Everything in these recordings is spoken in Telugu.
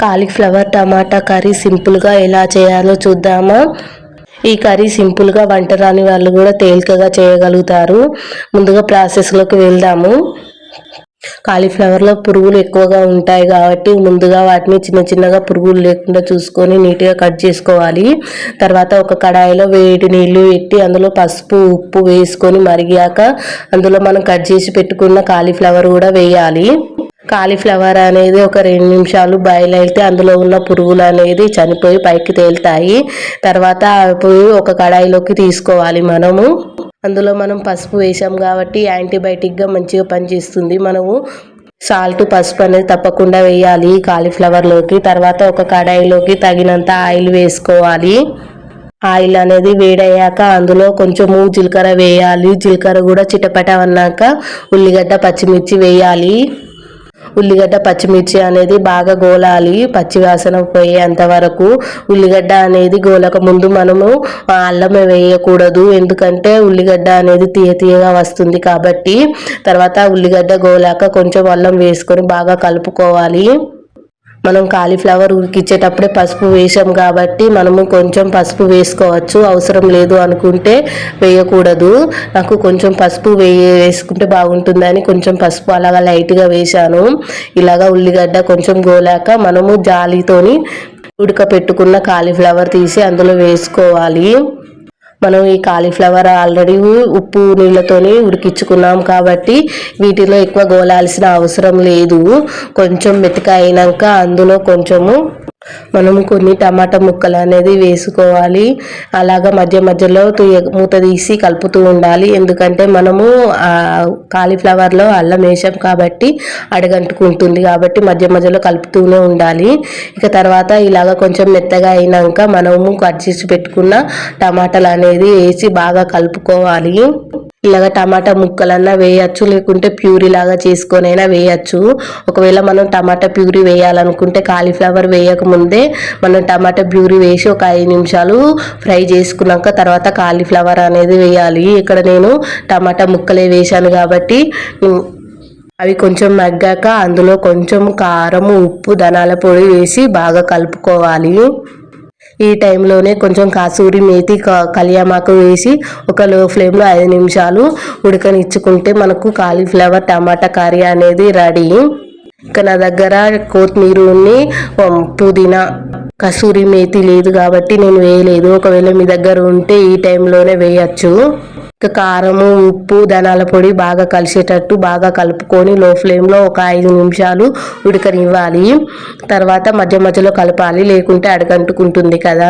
కాలీఫ్లవర్ టమాటా కర్రీ సింపుల్గా ఎలా చేయాలో చూద్దామా? ఈ కర్రీ సింపుల్గా వంట రాని వాళ్ళు కూడా తేలికగా చేయగలుగుతారు. ముందుగా ప్రాసెస్లోకి వెళ్దాము. కాలీఫ్లవర్లో పురుగులు ఎక్కువగా ఉంటాయి కాబట్టి ముందుగా వాటిని చిన్న చిన్నగా పురుగులు లేకుండా చూసుకొని నీట్గా కట్ చేసుకోవాలి. తర్వాత ఒక కడాయిలో వేడి నీళ్ళు పెట్టి అందులో పసుపు ఉప్పు వేసుకొని మరిగాక అందులో మనం కట్ చేసి పెట్టుకున్న కాలీఫ్లవర్ కూడా వేయాలి. కాలీఫ్లవర్ అనేది ఒక రెండు నిమిషాలు బాయిల్ అయితే అందులో ఉన్న పురుగులు అనేది చనిపోయి పైకి తేలుతాయి. తర్వాత అవి ఒక కడాయిలోకి తీసుకోవాలి మనము. అందులో మనం పసుపు వేసాం కాబట్టి యాంటీబయాటిక్గా మంచిగా పనిచేస్తుంది. మనము సాల్ట్ పసుపు అనేది తప్పకుండా వేయాలి కాలీఫ్లవర్లోకి. తర్వాత ఒక కడాయిలోకి తగినంత ఆయిల్ వేసుకోవాలి. ఆయిల్ అనేది వేడయ్యాక అందులో కొంచెము జీలకర్ర వేయాలి. జీలకర్ర కూడా చిటపట అన్నాక ఉల్లిగడ్డ పచ్చిమిర్చి వేయాలి. ఉల్లిగడ్డ పచ్చిమిర్చి అనేది బాగా గోలాలి పచ్చివాసన పోయేంత వరకు. ఉల్లిగడ్డ అనేది గోలక ముందు మనము అల్లం వేయకూడదు. ఎందుకంటే ఉల్లిగడ్డ అనేది తీయ తీయగా వస్తుంది కాబట్టి. తర్వాత ఉల్లిగడ్డ గోలాక కొంచెం అల్లం వేసుకొని బాగా కలుపుకోవాలి. మనం కాలీఫ్లవర్ ఉడికిచ్చేటప్పుడే పసుపు వేసాం కాబట్టి మనము కొంచెం పసుపు వేసుకోవచ్చు అవసరం లేదు అనుకుంటే వేయకూడదు. నాకు కొంచెం పసుపు వేయ వేసుకుంటే బాగుంటుందని కొంచెం పసుపు అలాగా లైట్గా వేశాను. ఇలాగా ఉల్లిగడ్డ కొంచెం గోలాక మనము జాలితోని ఉడకపెట్టుకున్న కాలీఫ్లవర్ తీసి అందులో వేసుకోవాలి. మనం ఈ కాలీఫ్లవర్ ఆల్రెడీ ఉప్పు నీళ్ళతోనే ఉడికించుకున్నాం కాబట్టి వీటిలో ఎక్కువ గోలాల్సిన అవసరం లేదు. కొంచెం మెతక అయినాక అందులో కొంచెము మనము కొన్ని టమాటా ముక్కలు అనేది వేసుకోవాలి. అలాగా మధ్య మధ్యలో మూత తీసి కలుపుతూ ఉండాలి. ఎందుకంటే మనము కాలీఫ్లవర్లో అల్లం వేసాం కాబట్టి అడగంటుకుంటుంది కాబట్టి మధ్య మధ్యలో కలుపుతూనే ఉండాలి. ఇక తర్వాత ఇలాగ కొంచెం మెత్తగా అయినాక మనము కట్ చేసి పెట్టుకున్న టమాటాలు అనేది వేసి బాగా కలుపుకోవాలి. ఇలాగ టమాటా ముక్కలన్నా వేయచ్చు లేకుంటే ప్యూరీ లాగా చేసుకొని అయినా వేయచ్చు. ఒకవేళ మనం టమాటా ప్యూరీ వేయాలనుకుంటే కాలీఫ్లవర్ వేయకముందే మనం టమాటా ప్యూరీ వేసి ఒక ఐదు నిమిషాలు ఫ్రై చేసుకున్నాక తర్వాత కాలీఫ్లవర్ అనేది వేయాలి. ఇక్కడ నేను టమాటా ముక్కలే వేశాను కాబట్టి అవి కొంచెం మగ్గాక అందులో కొంచెం కారం ఉప్పు ధనాల పొడి వేసి బాగా కలుపుకోవాలి. ఈ టైంలోనే కొంచెం కాసూరి మేతి కలియామాకు వేసి ఒక లో ఫ్లేమ్లో ఐదు నిమిషాలు ఉడకనిచ్చుకుంటే మనకు కాలీఫ్లవర్ టమాటా కర్రీ అనేది రెడీ. ఇక నా దగ్గర కొత్తిమీరని పుదీనా. కసూరి మేతి లేదు కాబట్టి నేను వేయలేదు. ఒకవేళ మీ దగ్గర ఉంటే ఈ టైంలోనే వేయచ్చు. ఇక కారము ఉప్పు ధనాల పొడి బాగా కలిసేటట్టు బాగా కలుపుకొని లో ఫ్లేమ్లో ఒక ఐదు నిమిషాలు ఉడకనివ్వాలి. తర్వాత మధ్య మధ్యలో కలపాలి లేకుంటే అడగంటుకుంటుంది కదా.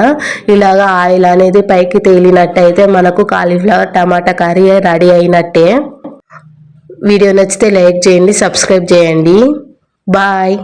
ఇలాగా ఆయిల్ అనేది పైకి తేలినట్టయితే మనకు కాలీఫ్లవర్ టమాటా కర్రీ రెడీ అయినట్టే. వీడియో నచ్చితే లైక్ చేయండి సబ్స్క్రైబ్ చేయండి. బాయ్.